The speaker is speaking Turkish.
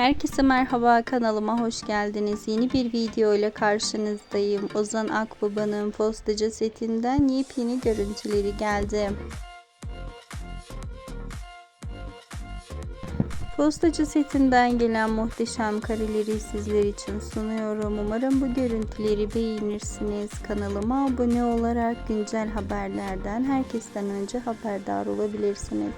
Herkese merhaba kanalıma hoş geldiniz. Yeni bir video ile karşınızdayım. Ozan Akbaba'nın postacı setinden yepyeni görüntüleri geldi. Postacı setinden gelen muhteşem kareleri sizler için sunuyorum. Umarım bu görüntüleri beğenirsiniz. Kanalıma abone olarak güncel haberlerden herkesten önce haberdar olabilirsiniz.